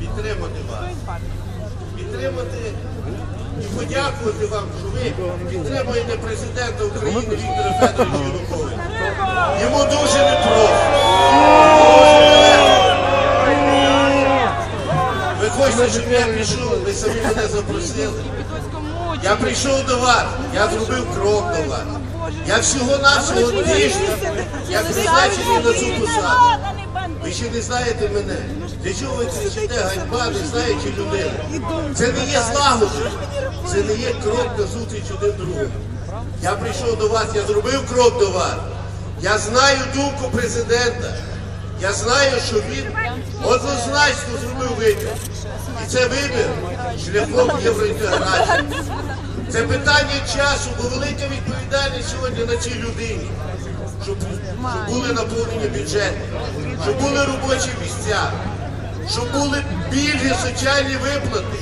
підтримати вас. Підтримати і подякувати вам, що ви підтримуєте президента України Віктора Федоровича Януковича. Йому дуже непросто. Ви хочете, щоб я пішов, ви самі мене запросили. Я прийшов до вас, я зробив крок до вас. Я всього-навсього тижня, як призначений на цю посаду. Ви ще не знаєте мене. Для чого ви кричите ганьба, не знаючи людини? Це не є злагодження, це не є крок на зустріч один другому. Я прийшов до вас, я зробив крок до вас. Я знаю думку президента. Я знаю, що він однозначно зробив вибір. І це вибір шляхом євроінтеграції. Це питання часу, бо велика відповідальність сьогодні на цій людині, щоб, щоб були наповнені бюджети, щоб були робочі місця, щоб були більші соціальні виплати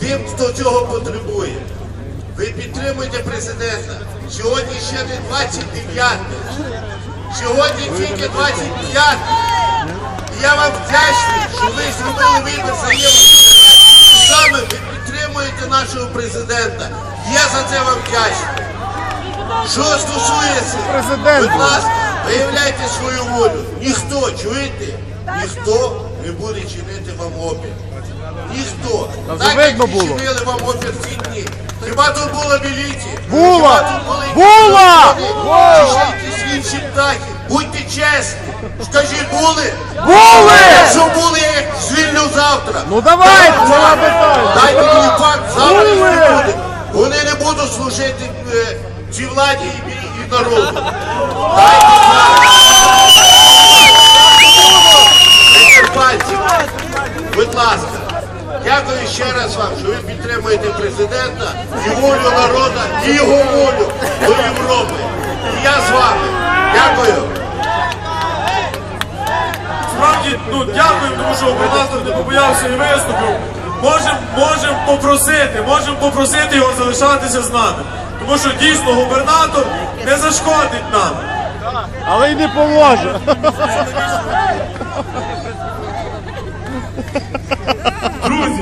тим, хто цього потребує. Ви підтримуєте президента. Сьогодні ще не 29. Сьогодні тільки 25. І я вам вдячний, що ви зробили вибір за євроінтеграцію. Саме ви підтримуєте нашого президента. Я за це вам вдячний. Що стосується, Президента. будь ласка, виявляйте свою волю. Ніхто, чуєте? Ніхто не буде чинити вам опір. Ніхто. Та Так видно як і було. чинили вам опір ці дні. Хіба тут була міліція? Була! Хіба тут були Була! Чи ще якісь інші птахи? Будьте чесні. Скажіть, були? Були! Що були, я їх звільню завтра. Ну давайте, Дайте факт. Дайте мені факт, завтра їх не буде. Вони не будуть служити е, цій владі і, і народу. Будь ласка. Дякую ще раз вам, що ви підтримуєте президента і волю народу, і його волю до Європи. І я з вами. Дякую. Справді, ну дякую, тому що губернатор не побоявся і виступив. Можемо можем попросити, можемо попросити його залишатися з нами. Тому що дійсно губернатор не зашкодить нам. Але й не поможе.